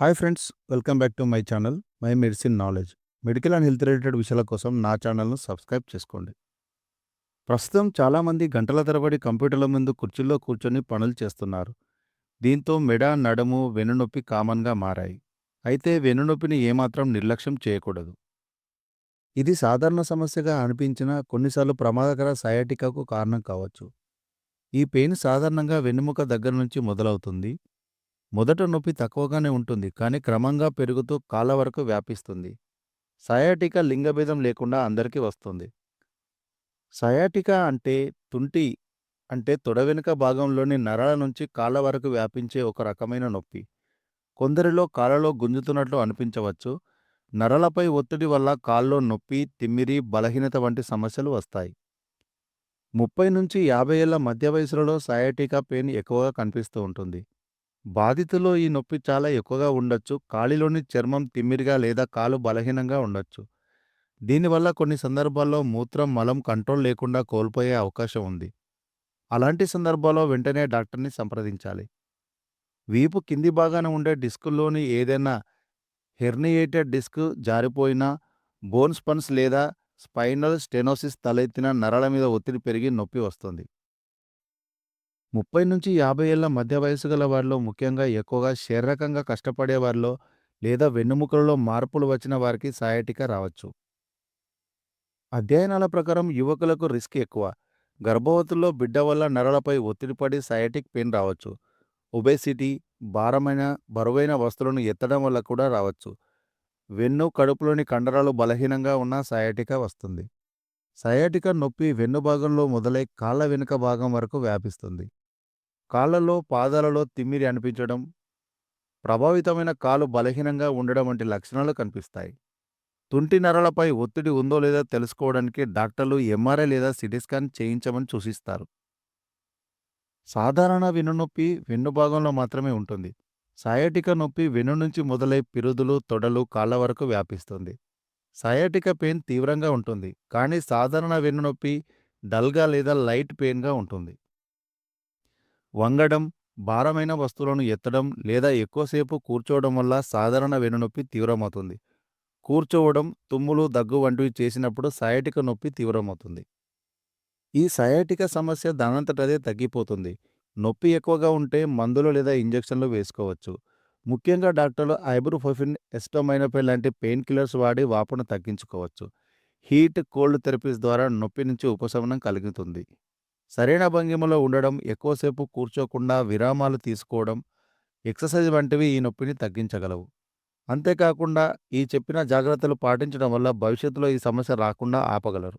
Hi friends welcome back to my channel my medicine knowledge. Medical and health related విషయాల కోసం నా ఛానల్ను subscribe చేసుకోండి. ప్రస్తుతం చాలామంది గంటల తరబడి కంప్యూటర్ల ముందు కుర్చీల్లో కూర్చొని పనులు చేస్తున్నారు. దీంతో మెడ నడుము వెనునొప్పి కామన్గా మారాయి. అయితే వెనునొప్పిని ఏమాత్రం నిర్లక్ష్యం చేయకూడదు. ఇది సాధారణ సమస్యగా అనిపించినా కొన్నిసార్లు ప్రమాదకర సయాటికాకు కారణం కావచ్చు. ఈ పెయిన్ సాధారణంగా వెన్నుముక దగ్గర నుంచి మొదలవుతుంది. మొదట నొప్పి తక్కువగానే ఉంటుంది కానీ క్రమంగా పెరుగుతూ కాళ్ళ వరకు వ్యాపిస్తుంది. సయాటికా లింగభేదం లేకుండా అందరికీ వస్తుంది. సయాటికా అంటే తుంటి అంటే తొడ వెనుక భాగంలోని నరాల నుంచి కాళ్ళ వరకు వ్యాపించే ఒక రకమైన నొప్పి. కొందరిలో కాళ్ళలో గుంజుతున్నట్లు అనిపించవచ్చు. నరలపై ఒత్తిడి వల్ల కాల్లో నొప్పి తిమ్మిరి బలహీనత వంటి సమస్యలు వస్తాయి. ముప్పై నుంచి యాభై ఏళ్ళ మధ్య వయసులలో సయాటికా పెయిన్ ఎక్కువగా కనిపిస్తూ ఉంటుంది. బాధితులో ఈ నొప్పి చాలా ఎక్కువగా ఉండొచ్చు. కాలిలోని చర్మం తిమ్మిరిగా లేదా కాలు బలహీనంగా ఉండొచ్చు. దీనివల్ల కొన్ని సందర్భాల్లో మూత్రం మలం కంట్రోల్ లేకుండా కోల్పోయే అవకాశం ఉంది. అలాంటి సందర్భాల్లో వెంటనే డాక్టర్ని సంప్రదించాలి. వీపు కింది భాగాన ఉండే డిస్కుల్లోని ఏదైనా హెర్నియేటెడ్ డిస్క్ జారిపోయినా బోన్ స్పన్స్ లేదా స్పైనల్ స్టెనోసిస్ తలెత్తిన నరాల మీద ఒత్తిడి పెరిగి నొప్పి వస్తుంది. ముప్పై నుంచి యాభై ఏళ్ళ మధ్య వయసు గల వారిలో ముఖ్యంగా ఎక్కువగా శారీరకంగా కష్టపడే వారిలో లేదా వెన్నుముకలలో మార్పులు వచ్చిన వారికి సయాటికా రావచ్చు. అధ్యయనాల ప్రకారం యువకులకు రిస్క్ ఎక్కువ. గర్భవతుల్లో బిడ్డ వల్ల నరాలపై ఒత్తిడి పడి సయాటిక్ పెయిన్ రావచ్చు. ఒబేసిటీ భారమైన బరువైన వస్తువులను ఎత్తడం వల్ల కూడా రావచ్చు. వెన్ను కడుపులోని కండరాలు బలహీనంగా ఉన్నా సయాటికా వస్తుంది. సయాటికా నొప్పి వెన్ను భాగంలో మొదలై కాళ్ళ వెనుక భాగం వరకు వ్యాపిస్తుంది. కాళ్ళలో పాదాలలో తిమ్మిరి అనిపించడం ప్రభావితమైన కాలు బలహీనంగా ఉండడం వంటి లక్షణాలు కనిపిస్తాయి. తుంటి నరలపై ఒత్తిడి ఉందో లేదో తెలుసుకోవడానికి డాక్టర్లు ఎంఆర్ఐ లేదా సిటీ స్కాన్ చేయించమని సూచిస్తారు. సాధారణ వెన్నునొప్పి వెన్ను భాగంలో మాత్రమే ఉంటుంది. సయాటిక నొప్పి వెన్ను నుంచి మొదలై పిరుదులు తొడలు కాళ్ళ వరకు వ్యాపిస్తుంది. సయాటిక పెయిన్ తీవ్రంగా ఉంటుంది కానీ సాధారణ వెన్నునొప్పి డల్గా లేదా లైట్ పెయిన్గా ఉంటుంది. వంగడం భారమైన వస్తువులను ఎత్తడం లేదా ఎక్కువసేపు కూర్చోవడం వల్ల సాధారణ వెనునొప్పి తీవ్రమవుతుంది. కూర్చోవడం తుమ్ములు దగ్గు వంటివి చేసినప్పుడు సయాటిక నొప్పి తీవ్రమవుతుంది. ఈ సయాటిక సమస్య దానంతటదే తగ్గిపోతుంది. నొప్పి ఎక్కువగా ఉంటే మందులు లేదా ఇంజెక్షన్లు వేసుకోవచ్చు. ముఖ్యంగా డాక్టర్లు ఐబ్రోఫోఫిన్ ఎస్టోమైనపై లాంటి పెయిన్ కిల్లర్స్ వాడి వాపును తగ్గించుకోవచ్చు. హీట్ కోల్డ్ థెరపీస్ ద్వారా నొప్పి నుంచి ఉపశమనం కలుగుతుంది. సరైన భంగిమలో ఉండడం ఎక్కువసేపు కూర్చోకుండా విరామాలు తీసుకోవడం ఎక్సర్సైజ్ వంటివి ఈ నొప్పిని తగ్గించగలవు. అంతేకాకుండా ఈ చెప్పిన జాగ్రత్తలు పాటించడం వల్ల భవిష్యత్తులో ఈ సమస్య రాకుండా ఆపగలరు.